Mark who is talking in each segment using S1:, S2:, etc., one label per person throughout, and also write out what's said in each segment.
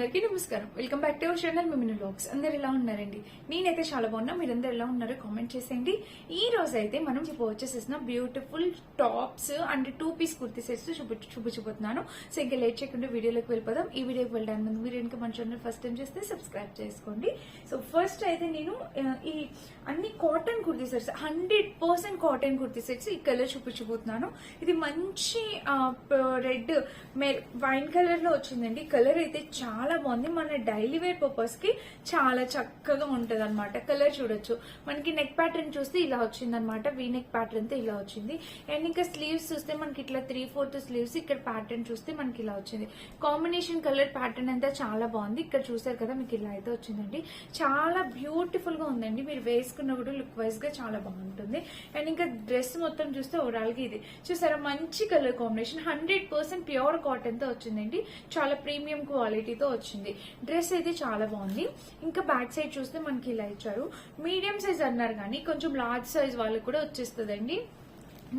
S1: అందరికీ నమస్కారం. Welcome back to our channel Mimini blogs అందరు ఎలా ఉన్నారండి? నేనైతే చాలా బాగున్నా. మీరందరూ ఎలా ఉన్నారో కామెంట్ చేసేయండి. ఈ రోజు అయితే మనం ఇప్పుడు వచ్చేసేసిన beautiful tops and two piece kurti sets చూపి చూపించబోతున్నాను. సో ఇంకా లేట్ చేయకుండా వీడియోలోకి వెళ్ళిపోదాం. ఈ వీడియోకి వెళ్ళడానికి ముందు మీరు ఇంకా మన ఛానల్ ఫస్ట్ టైం చేస్తే సబ్స్క్రైబ్ చేసుకోండి. సో ఫస్ట్ అయితే నేను ఈ అన్ని cotton kurti sets hundred percent cotton kurti sets ఈ కలర్ చూపించబోతున్నాను. ఇది మంచి రెడ్ వైన్ కలర్లో వచ్చిందండి. కలర్ అయితే చాలా చాలా బాగుంది. మన డైలీ వేర్ పర్పస్కి చాలా చక్కగా ఉంటది అనమాట కలర్ చూడొచ్చు. మనకి నెక్ ప్యాటర్న్ చూస్తే ఇలా వచ్చింది అనమాట వీ నెక్ ప్యాటర్న్తో ఇలా వచ్చింది. అండ్ ఇంకా స్లీవ్స్ చూస్తే మనకి ఇట్లా త్రీ ఫోర్త్ స్లీవ్స్ ఇక్కడ ప్యాటర్న్ చూస్తే మనకి ఇలా వచ్చింది. కాంబినేషన్ కలర్ ప్యాటర్న్ అంతా చాలా బాగుంది. ఇక్కడ చూసారు కదా మీకు ఇలా అయితే వచ్చిందండి. చాలా బ్యూటిఫుల్గా ఉందండి. మీరు వేసుకున్న కూడా లుక్ వైజ్గా చాలా బాగుంటుంది. అండ్ ఇంకా డ్రెస్ మొత్తం చూస్తే ఓవరాల్గా ఇది. చూసారా? మంచి colour combination hundred percent pure కాటన్తో వచ్చిందండి. చాలా ప్రీమియం క్వాలిటీతో వచ్చింది. డ్రెస్ అయితే చాలా బాగుంది. ఇంకా బ్యాక్ సైడ్ చూస్తే మనకి ఇలా ఇచ్చారు. మీడియం సైజ్ అన్నారు కానీ కొంచెం లార్జ్ సైజ్ వాళ్ళకి కూడా వచ్చేస్తుందండి.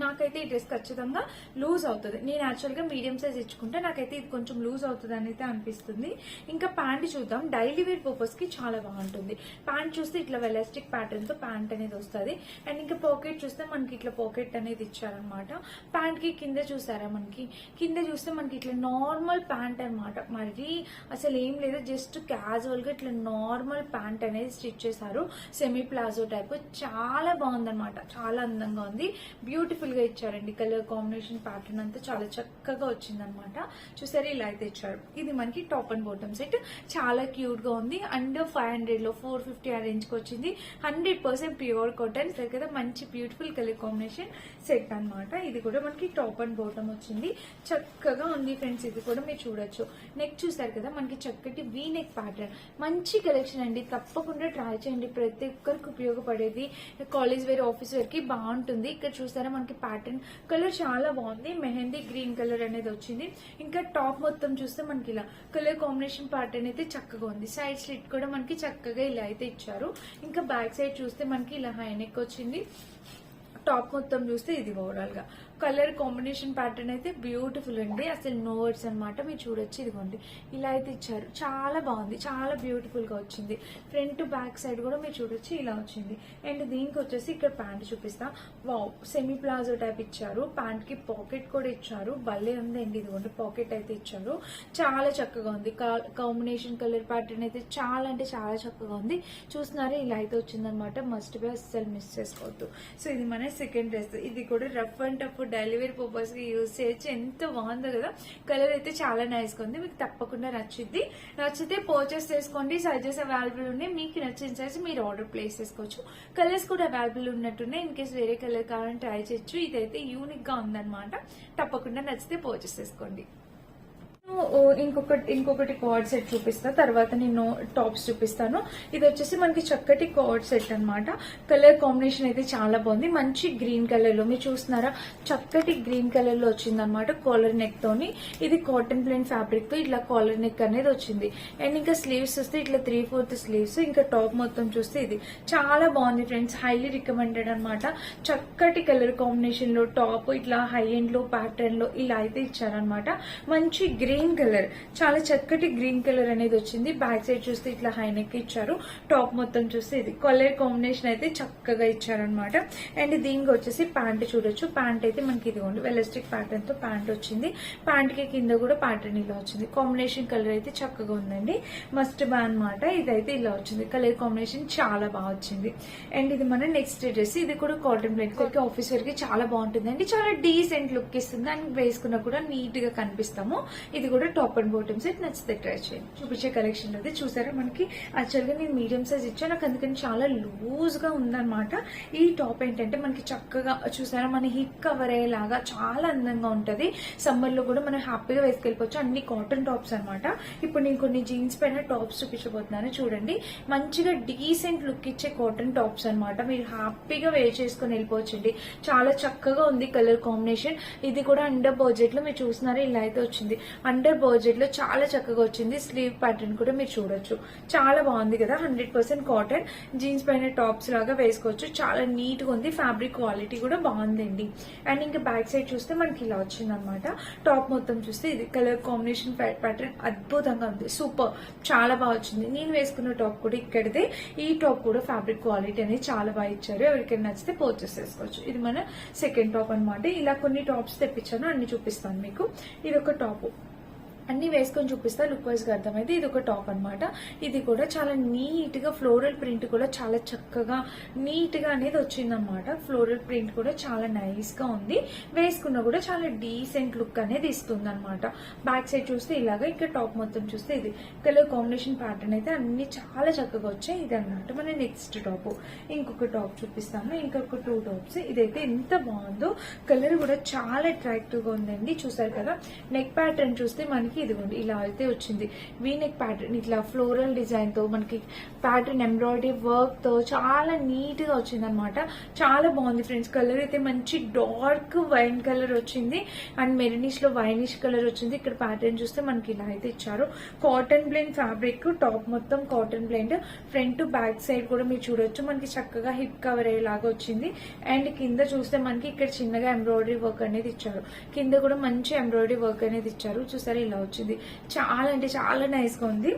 S1: నాకైతే ఈ డ్రెస్ ఖచ్చితంగా లూజ్ అవుతుంది. నేను యాక్చువల్గా మీడియం సైజ్ ఇచ్చుకుంటే నాకైతే ఇది కొంచెం లూజ్ అవుతుంది అని అయితే అనిపిస్తుంది. ఇంకా ప్యాంట్ చూద్దాం. డైలీ వేర్ పర్పస్కి చాలా బాగుంటుంది. ప్యాంట్ చూస్తే ఇట్లా వెలాస్టిక్ ప్యాటర్న్తో ప్యాంట్ అనేది వస్తుంది. అండ్ ఇంకా పాకెట్ చూస్తే మనకి ఇట్లా పాకెట్ అనేది ఇచ్చారనమాట ప్యాంట్కి కింద చూసారా మనకి? కింద చూస్తే మనకి ఇట్లా నార్మల్ ప్యాంట్ అన్నమాట. మరి అసలు ఏం లేదు. జస్ట్ క్యాజువల్గా ఇట్లా నార్మల్ ప్యాంట్ అనేది స్టిచ్ చేశారు. Semi palazzo type. చాలా బాగుందనమాట చాలా అందంగా ఉంది. బ్యూటిఫుల్ గా ఇచ్చారండి. కలర్ కాంబినేషన్ ప్యాటర్న్ అంతా చాలా చక్కగా వచ్చిందనమాట. చూసారు ఇలా అయితే ఇచ్చారు. ఇది మనకి టాప్ అండ్ బాటమ్ సెట్ చాలా క్యూట్గా ఉంది. అండ్ ఫైవ్ హండ్రెడ్లో ఫోర్ ఫిఫ్టీ ఆ రేంజ్కి వచ్చింది. హండ్రెడ్ పర్సెంట్ ప్యూర్ కాటన్ సరే కదా మంచి బ్యూటిఫుల్ కలర్ కాంబినేషన్ సెట్ అన్నమాట ఇది కూడా మనకి టాప్ అండ్ బాటమ్ వచ్చింది. చక్కగా ఉంది ఫ్రెండ్స్ ఇది కూడా మీరు చూడొచ్చు. నెక్ చూసారు కదా మనకి చక్కటి వీ నెక్ ప్యాటర్న్ మంచి కలెక్షన్ అండి. తప్పకుండా ట్రై చేయండి. ప్రతి ఒక్కరికి ఉపయోగపడేది. కాలేజ్ వేర్ ఆఫీస్ వేర్కి బాగుంటుంది. ఇక్కడ చూసారా మనకి ప్యాటర్న్ కలర్ చాలా బాగుంది. మెహందీ గ్రీన్ కలర్ అనేది వచ్చింది. ఇంకా టాప్ మొత్తం చూస్తే మనకి ఇలా కలర్ కాంబినేషన్ ప్యాటర్న్ అయితే చక్కగా ఉంది. సైడ్ స్లిట్ కూడా మనకి చక్కగా ఇలా అయితే ఇచ్చారు. ఇంకా బ్యాక్ సైడ్ చూస్తే మనకి ఇలా హై నెక్ వచ్చింది. టాప్ మొత్తం చూస్తే ఇది ఓవరాల్గా. కలర్ కాంబినేషన్ ప్యాటర్న్ అయితే బ్యూటిఫుల్ అండి. అసలు నో వర్డ్స్ అనమాట మీరు చూడొచ్చు. ఇదిగోండి. ఇలా అయితే ఇచ్చారు. చాలా బాగుంది. చాలా బ్యూటిఫుల్గా వచ్చింది. ఫ్రంట్ బ్యాక్ సైడ్ కూడా మీరు చూడొచ్చు. ఇలా వచ్చింది. అండ్ దీనికి వచ్చేసి ఇక్కడ ప్యాంట్ చూపిస్తా. వావ్! సెమీ ప్లాజో టైప్ ఇచ్చారు. ప్యాంట్కి పాకెట్ కూడా ఇచ్చారు. భలే ఉందండి. ఇదిగోండి. పాకెట్ అయితే ఇచ్చారు. చాలా చక్కగా ఉంది. కాంబినేషన్ కలర్ ప్యాటర్న్ అయితే చాలా అంటే చాలా చక్కగా ఉంది. చూస్తున్నారా? ఇలా అయితే వచ్చిందనమాట మస్ట్ బి అస్సలు మిస్ చేసుకోవద్దు. సో ఇది మన సెకండ్ డ్రెస్. ఇది కూడా రఫ్ అండ్ టఫ్ డెలివరీ పర్పస్కి యూజ్ చేయొచ్చు. ఎంత బాగుందో కదా. కలర్ అయితే చాలా నైస్గా ఉంది. మీకు తప్పకుండా నచ్చుద్ది. నచ్చితే పర్చేస్ చేసుకోండి. సైజెస్ అవైలబుల్ ఉన్నాయి. మీకు నచ్చిన సైజ్ మీరు ఆర్డర్ ప్లేస్ చేసుకోవచ్చు. కలర్స్ కూడా అవైలబుల్ ఉన్నట్టున్నాయి. ఇన్ కేస్ వేరే కలర్ కావాలని ట్రై చేయొచ్చు. ఇదైతే యూనిక్గా ఉందన్నమాట. తప్పకుండా నచ్చితే పర్చేస్ చేసుకోండి. ఇంకొకటి ఇంకొకటి కార్డ్ సెట్ చూపిస్తా. తర్వాత నేను టాప్స్ చూపిస్తాను. ఇది వచ్చేసి మనకి చక్కటి కార్డ్ సెట్ అనమాట కలర్ కాంబినేషన్ అయితే చాలా బాగుంది. మంచి గ్రీన్ కలర్లో. మీరు చూస్తున్నారా? చక్కటి గ్రీన్ కలర్లో వచ్చింది అనమాట కాలర్ నెక్ తోని. ఇది కాటన్ ప్లెయిన్ ఫ్యాబ్రిక్తో ఇట్లా కాలర్ నెక్ అనేది వచ్చింది. అండ్ ఇంకా స్లీవ్స్ వస్తే ఇట్లా త్రీ ఫోర్త్ స్లీవ్స్ ఇంకా టాప్ మొత్తం చూస్తే ఇది. చాలా బాగుంది ఫ్రెండ్స్ హైలీ రికమెండెడ్ అనమాట చక్కటి కలర్ కాంబినేషన్లో టాప్ ఇట్లా హై ఎండ్లో ప్యాటర్న్లో ఇలా అయితే ఇచ్చారనమాట మంచి గ్రీన్ గ్రీన్ కలర్. చాలా చక్కటి గ్రీన్ కలర్ అనేది వచ్చింది. బ్యాక్ సైడ్ చూస్తే ఇట్లా హై నెక్ ఇచ్చారు. టాప్ మొత్తం చూస్తే ఇది కలర్ కాంబినేషన్ అయితే చక్కగా ఇచ్చారనమాట అండ్ దీనికి వచ్చేసి ప్యాంట్ చూడొచ్చు. ప్యాంట్ అయితే మనకి ఇదిగోండి వెలస్టిక్ ప్యాటర్న్తో ప్యాంట్ వచ్చింది. ప్యాంట్కి కింద కూడా ప్యాటర్న్ ఇలా వచ్చింది. కాంబినేషన్ కలర్ అయితే చక్కగా ఉందండి. మస్ట్ బా అనమాట ఇదైతే ఇలా వచ్చింది. కలర్ కాంబినేషన్ చాలా బాగా వచ్చింది. అండ్ ఇది మన నెక్స్ట్ డ్రెస్. ఇది కూడా కాటన్ ప్లేట్ కొరికి ఆఫీస్ వేర్కి చాలా బాగుంటుంది అండి చాలా డీసెంట్ లుక్ ఇస్తుంది. అండ్ వేసుకున్నా కూడా నీట్గా కనిపిస్తాము. ఇది కూడా టాప్ అండ్ బాటమ్ సెట్ నచ్చితే ట్రై చేయండి. చూపించే కలెక్షన్ అయితే చూసారా మనకి? యాక్చువల్గా నేను మీడియం సైజ్ ఇచ్చాను. నాకు అందుకని చాలా లూజ్గా ఉందన్నమాట. ఈ టాప్ ఏంటంటే మనకి చక్కగా చూసారా? మన హిప్ కవర్ అయ్యేలాగా చాలా అందంగా ఉంటది. సమ్మర్లో కూడా మనం హ్యాపీగా వేసుకెళ్ళిపోవచ్చు. అన్ని కాటన్ టాప్స్ అన్నమాట. ఇప్పుడు నేను కొన్ని జీన్స్ పైన టాప్స్ చూపించబోతున్నాను. చూడండి. మంచిగా డీసెంట్ లుక్ ఇచ్చే కాటన్ టాప్స్ అన్నమాట. మీరు హ్యాపీగా వేర్ చేసుకుని వెళ్ళిపోవచ్చండి. చాలా చక్కగా ఉంది కలర్ కాంబినేషన్. ఇది కూడా అండర్ బడ్జెట్లో మీరు చూస్తున్నారా? ఇలా అయితే వచ్చింది. అండర్ బడ్జెట్లో చాలా చక్కగా వచ్చింది. స్లీవ్ ప్యాటర్న్ కూడా మీరు చూడొచ్చు. చాలా బాగుంది కదా హండ్రెడ్ పర్సెంట్ కాటన్. జీన్స్ పైన టాప్స్ లాగా వేసుకోవచ్చు. చాలా నీట్గా ఉంది. ఫ్యాబ్రిక్ క్వాలిటీ కూడా బాగుందండి. అండ్ ఇంకా బ్యాక్ సైడ్ చూస్తే మనకి ఇలా వచ్చింది అనమాట టాప్ మొత్తం చూస్తే ఇది కలర్ కాంబినేషన్ ప్యాటర్న్ అద్భుతంగా ఉంది. సూపర్. చాలా బాగా వచ్చింది. నేను వేసుకున్న టాప్ కూడా ఇక్కడిదే. ఈ టాప్ కూడా ఫ్యాబ్రిక్ క్వాలిటీ అనేది చాలా బాగా ఇచ్చారు. ఎవరికైనా నచ్చితే పర్చేస్ చేసుకోవచ్చు. ఇది మన సెకండ్ టాప్ అనమాట ఇలా కొన్ని టాప్స్ తెప్పించాను. అన్ని చూపిస్తాను మీకు. ఇది ఒక టాప్. అన్ని వేసుకొని చూపిస్తా లుక్ వైజ్గా అర్థమైతే ఇది ఒక టాప్ అన్నమాట. ఇది కూడా చాలా నీట్గా ఫ్లోరల్ ప్రింట్ కూడా చాలా చక్కగా నీట్గా అనేది వచ్చిందనమాట ఫ్లోరల్ ప్రింట్ కూడా చాలా నైస్గా ఉంది. వేసుకున్నా కూడా చాలా డీసెంట్ లుక్ అనేది ఇస్తుంది అనమాట బ్యాక్ సైడ్ చూస్తే ఇలాగా ఇక్కడ టాప్ మొత్తం చూస్తే ఇది. కలర్ కాంబినేషన్ ప్యాటర్న్ అయితే అన్ని చాలా చక్కగా వచ్చాయి. ఇది అనమాట మన నెక్స్ట్ టాప్ ఇంకొక టాప్ చూపిస్తాను. ఇంకొక టూ టాప్స్ ఇదైతే ఎంత బాగుందో. కలర్ కూడా చాలా అట్రాక్టివ్గా ఉందండి. చూసారు కదా? నెక్ ప్యాటర్న్ చూస్తే మనకి ఇదిగోండి ఇలా అయితే వచ్చింది. వీ నెక్ ప్యాటర్న్ ఇట్లా ఫ్లోరల్ డిజైన్తో మనకి ప్యాటర్న్ ఎంబ్రాయిడరీ వర్క్తో చాలా నీట్గా వచ్చింది అనమాట చాలా బాగుంది ఫ్రెండ్స్ కలర్ అయితే మంచి డార్క్ వైన్ కలర్ వచ్చింది. అండ్ మెరనిష్లో వైనిష్ కలర్ వచ్చింది. ఇక్కడ ప్యాటర్న్ చూస్తే మనకి ఇలా అయితే ఇచ్చారు. కాటన్ బ్లెండ్ ఫ్యాబ్రిక్ టాప్ మొత్తం cotton blend front back side కూడా మీరు చూడొచ్చు. మనకి చక్కగా హిప్ కవర్ అయ్యేలాగా వచ్చింది. అండ్ కింద చూస్తే మనకి ఇక్కడ చిన్నగా ఎంబ్రాయిడరీ వర్క్ అనేది ఇచ్చారు. కింద కూడా మంచి ఎంబ్రాయిడరీ వర్క్ అనేది ఇచ్చారు. చూసారా ఇలా వచ్చింది. చాలా అంటే చాలా నైస్గా ఉంది.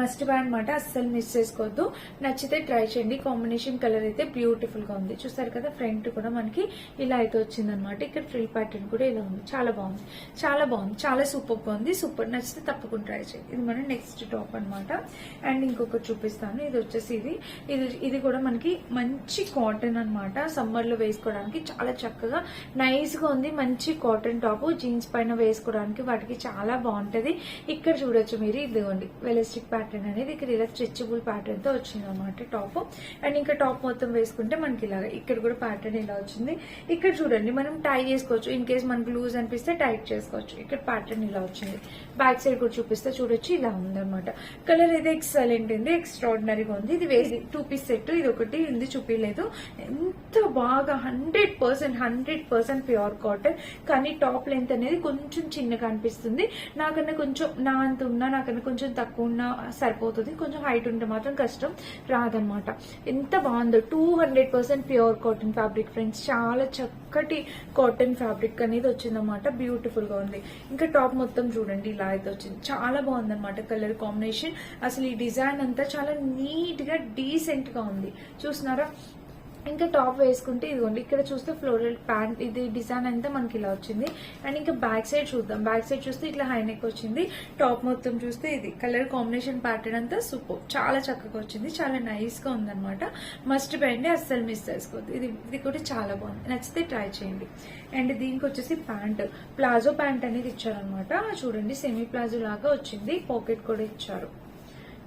S1: మస్ట్ బై అనమాట అస్సలు మిస్ చేసుకోవద్దు. నచ్చితే ట్రై చేయండి. కాంబినేషన్ కలర్ అయితే బ్యూటిఫుల్గా ఉంది. చూసారు కదా ఫ్రంట్ కూడా మనకి ఇలా అయితే వచ్చింది అనమాట ఇక్కడ ఫ్రిల్ ప్యాటర్న్ కూడా ఇలా ఉంది. చాలా బాగుంది. చాలా బాగుంది. చాలా సూపర్గా ఉంది. సూపర్ నచ్చితే తప్పకుండా ట్రై చేయండి. ఇది మన నెక్స్ట్ టాప్ అనమాట అండ్ ఇంకొకటి చూపిస్తాను. ఇది వచ్చేసి ఇది. ఇది ఇది కూడా మనకి మంచి కాటన్ అన్నమాట. సమ్మర్లో వేసుకోవడానికి చాలా చక్కగా నైస్గా ఉంది. మంచి కాటన్ టాప్ జీన్స్ పైన వేసుకోవడానికి వాటికి చాలా బాగుంటది. ఇక్కడ చూడొచ్చు మీరు. ఇదిగోండి. వెలస్టిక్ ప్యాటర్న్ అనేది ఇక్కడ ఇలా స్ట్రెచబుల్ ప్యాటర్న్తో వచ్చింది అనమాట టాప్ అండ్ ఇంకా టాప్ మొత్తం వేసుకుంటే మనకి ఇలా ఇక్కడ కూడా ప్యాటర్న్ ఇలా వచ్చింది. ఇక్కడ చూడండి మనం టై చేసుకోవచ్చు. ఇన్ కేస్ మనకి లూజ్ అనిపిస్తే టైట్ చేసుకోవచ్చు. ఇక్కడ ప్యాటర్న్ ఇలా వచ్చింది. బ్యాక్ సైడ్ కూడా చూపిస్తే చూడొచ్చు ఇలా ఉంది అనమాట కలర్ అయితే ఎక్సలెంట్ ఉంది ఎక్స్ట్రాడినరీగా ఉంది. ఇది వేసి టూ పీస్ సెట్ ఇది ఒకటి ఉంది చూపించలేదు ఎంత బాగా hundred percent hundred percent pure cotton కానీ టాప్ లెంత్ అనేది కొంచెం చిన్నగా అనిపిస్తుంది. నాకన్నా కొంచెం నా అంత ఉన్నా నాకన్నా కొంచెం తక్కువ ఉన్నా సరిపోతుంది. కొంచెం హైట్ ఉంటే మాత్రం కష్టం రాదనమాట ఎంత బాగుందో. Two hundred percent pure cotton fabric friends చాలా చక్కటి కాటన్ ఫ్యాబ్రిక్ అనేది వచ్చిందన్నమాట. బ్యూటిఫుల్గా ఉంది. ఇంకా టాప్ మొత్తం చూడండి. ఇలా అయితే వచ్చింది. చాలా బాగుందన్నమాట కలర్ కాంబినేషన్ అసలు ఈ డిజైన్ అంతా చాలా నీట్గా డీసెంట్గా ఉంది. చూస్తున్నారా? ఇంకా టాప్ వేసుకుంటే ఇదిగోండి ఇక్కడ చూస్తే ఫ్లోరల్ ప్యాంట్ ఇది డిజైన్ అంతా మనకి ఇలా వచ్చింది. అండ్ ఇంకా బ్యాక్ సైడ్ చూద్దాం. బ్యాక్ సైడ్ చూస్తే ఇట్లా హై నెక్ వచ్చింది. టాప్ మొత్తం చూస్తే ఇది. కలర్ కాంబినేషన్ ప్యాటర్న్ అంతా సూపర్ చాలా చక్కగా వచ్చింది. చాలా నైస్గా ఉందన్నమాట. మస్ట్ బెండి అస్సలు మిస్ చేసుకోవద్దు. ఇది ఇది కూడా చాలా బాగుంది. నచ్చితే ట్రై చేయండి. అండ్ దీనికి వచ్చేసి ప్యాంట్. ప్లాజో ప్యాంట్ అనేది ఇచ్చారనమాట చూడండి సెమీ ప్లాజో లాగా వచ్చింది. పాకెట్ కూడా ఇచ్చారు.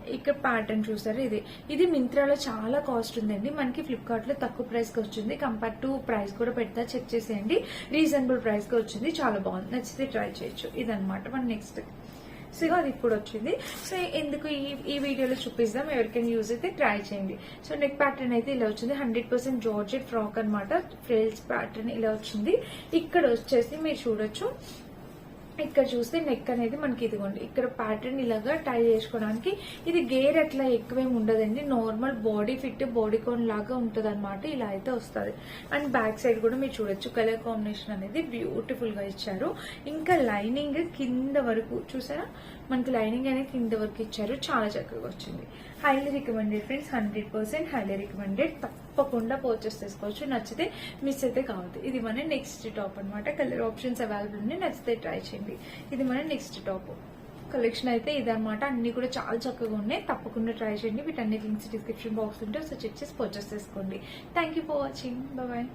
S1: ఇక్కడ ప్యాటర్న్ చూసారు? ఇది. ఇది మింత్రాలో చాలా కాస్ట్ ఉందండి. మనకి ఫ్లిప్కార్ట్లో తక్కువ ప్రైస్కి వచ్చింది. కంపేర్ టు ప్రైస్ కూడా పెడతా చెక్ చేసేయండి. రీజనబుల్ ప్రైస్కి వచ్చింది. చాలా బాగుంది. నచ్చితే ట్రై చేయొచ్చు. ఇదనమాట మన నెక్స్ట్ సో అది ఇప్పుడు వచ్చింది. సో ఎందుకు ఈ ఈ వీడియోలో చూపిస్తాం ఎవరికైనా యూజ్ అయితే ట్రై చేయండి. సో నెక్ ప్యాటర్న్ అయితే ఇలా వచ్చింది. హండ్రెడ్ పర్సెంట్ జార్జెట్ ఫ్రాక్ అనమాట ఫ్రేల్స్ ప్యాటర్న్ ఇలా వచ్చింది. ఇక్కడ వచ్చేసి మీరు చూడొచ్చు. ఇక్కడ చూస్తే నెక్ అనేది మనకి ఇదిగోండి ఇక్కడ ప్యాటర్న్ ఇలాగా టై చేసుకోవడానికి ఇది గేర్ అట్లా ఎక్కువేం ఉండదండి. Normal body fit bodycon లాగా ఉంటుంది అనమాట ఇలా అయితే వస్తుంది. అండ్ బ్యాక్ సైడ్ కూడా మీరు చూడొచ్చు కలర్ కాంబినేషన్ అనేది బ్యూటిఫుల్గా ఇచ్చారు. ఇంకా లైనింగ్ కింద వరకు చూసారా? మనకి లైనింగ్ అనేది కింద వరకు ఇచ్చారు. చాలా చక్కగా వచ్చింది. Highly recommended friends hundred percent highly recommended తక్కువ తప్పకుండా పర్చేస్ చేసుకోవచ్చు. నచ్చితే మిస్ అయితే కావద్దు. ఇది మన నెక్స్ట్ టాప్ అన్నమాట. కలర్ ఆప్షన్స్ అవైలబుల్ ఉన్నాయి నచ్చితే ట్రై చేయండి. ఇది మన నెక్స్ట్ టాప్ కలెక్షన్ అయితే ఇదనమాట అన్ని కూడా చాలా చక్కగా ఉన్నాయి. తప్పకుండా ట్రై చేయండి. వీటన్ని లింక్స్ డిస్క్రిప్షన్ బాక్స్ ఉంటే సో చెక్ చేసి పర్చేస్ చేసుకోండి. Thank you for watching bye